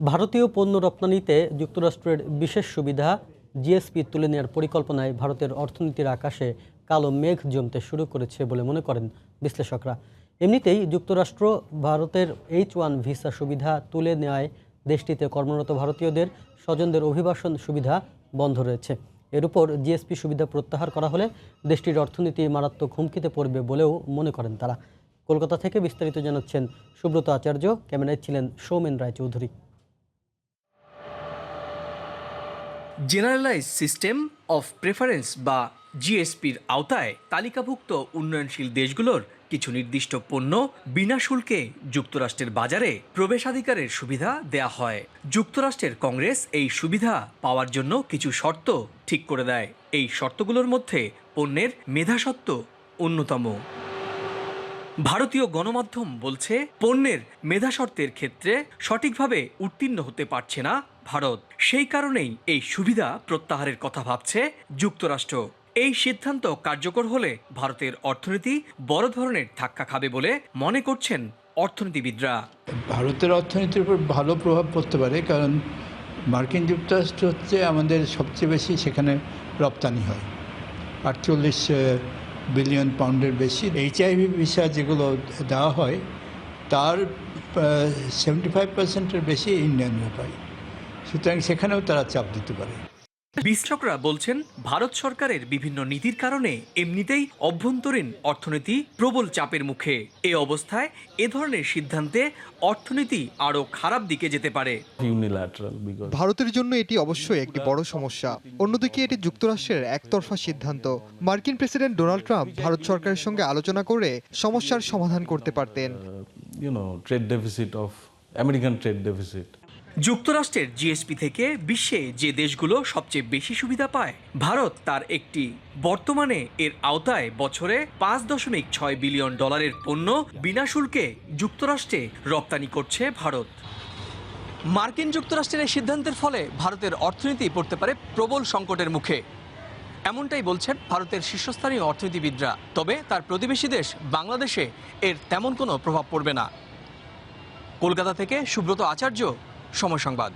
ভারতীয় পণ্য রপ্তানিতে যুক্তরাষ্ট্রের বিশেষ সুবিধা, জিএসপি তুলে নেওয়ার পরিকল্পনায় ভারতের অর্থনীতির আকাশে কালো মেঘ জমতে শুরু করেছে বলে মনে করেন বিশ্লেষকরা। এমনিতেই যুক্তরাষ্ট্র ভারতের এইচ ওয়ান ভিসা সুবিধা তুলে নেওয়ায় দেশটিতে কর্মরত ভারতীয়দের স্বজনদের অভিবাসন সুবিধা বন্ধ রয়েছে। এর উপর জিএসপি সুবিধা প্রত্যাহার করা হলে দেশটির অর্থনীতি মারাত্মক হুমকিতে পড়বে বলেও মনে করেন তারা। কলকাতা থেকে বিস্তারিত জানাচ্ছেন সুব্রত আচার্য, ক্যামেরায় ছিলেন Soumen Roychowdhury. Generalize system of preference বা জিএসপির আওতায় তালিকাভুক্ত উন্নয়নশীল দেশগুলোর কিছু নির্দিষ্ট পণ্য বিনা শুল্কে যুক্তরাষ্ট্রের বাজারে প্রবেশাধিকারের সুবিধা দেয়া হয়। যুক্তরাষ্ট্রের কংগ্রেস এই সুবিধা পাওয়ার জন্য কিছু শর্ত ঠিক করে দেয়। এই শর্তগুলোর মধ্যে পণ্যের মেধাসত্ত্ব অন্যতম। ভারতীয় গণমাধ্যম বলছে, পণ্যের মেধাশর্তের ক্ষেত্রে সঠিকভাবে উত্তীর্ণ হতে পারছে না ভারত। সেই কারণেই এই সুবিধা প্রত্যাহারের কথা ভাবছে যুক্তরাষ্ট্র। এই সিদ্ধান্ত কার্যকর হলে ভারতের অর্থনীতি বড় ধরনের ধাক্কা খাবে বলে মনে করছেন অর্থনীতিবিদরা। ভারতের অর্থনীতির উপর ভালো প্রভাব পড়তে পারে কারণ মার্কিন যুক্তরাষ্ট্র হচ্ছে আমাদের সবচেয়ে বেশি সেখানে রপ্তানি হয়। আটচল্লিশ বিলিয়ন পাউন্ডের বেশি। এইচআইভি ভিসা যেগুলো দেওয়া হয়, তার সেভেন্টি ফাইভ পার্সেন্টের বেশি ইন্ডিয়ানরা পায় সুতরাং সেখানেও তারা চাপ দিতে পারে। বিশ্লেষকরা বলছেন ভারত সরকারের বিভিন্ন নীতির কারণে এমনিতেই অভ্যন্তরীণ অর্থনীতি প্রবল চাপের মুখে। এ অবস্থায় এ ধরনের সিদ্ধান্তে অর্থনীতি আরও খারাপ দিকে যেতে পারে। ভারতের জন্য এটি অবশ্যই একটি বড় সমস্যা। অন্যদিকে এটি যুক্তরাষ্ট্রের একতরফা সিদ্ধান্ত। মার্কিন প্রেসিডেন্ট ডোনাল্ড ট্রাম্প ভারত সরকারের সঙ্গে আলোচনা করে সমস্যার সমাধান করতে পারতেন। Trade deficit of American trade deficit. যুক্তরাষ্ট্রের জিএসপি থেকে বিশ্বে যে দেশগুলো সবচেয়ে বেশি সুবিধা পায়, ভারত তার একটি বর্তমানে এর আওতায় বছরে পাঁচ দশমিক ছয় বিলিয়ন ডলারের পণ্য বিনা শুল্কে যুক্তরাষ্ট্রে রপ্তানি করছে ভারত। মার্কিন যুক্তরাষ্ট্রের এই সিদ্ধান্তের ফলে ভারতের অর্থনীতি পড়তে পারে প্রবল সংকটের মুখে। এমনটাই বলছেন ভারতের শীর্ষস্থানীয় অর্থনীতিবিদরা, তবে তার প্রতিবেশী দেশ বাংলাদেশে এর তেমন কোনো প্রভাব পড়বে না। কলকাতা থেকে সুব্রত আচার্য সময় সংবাদ।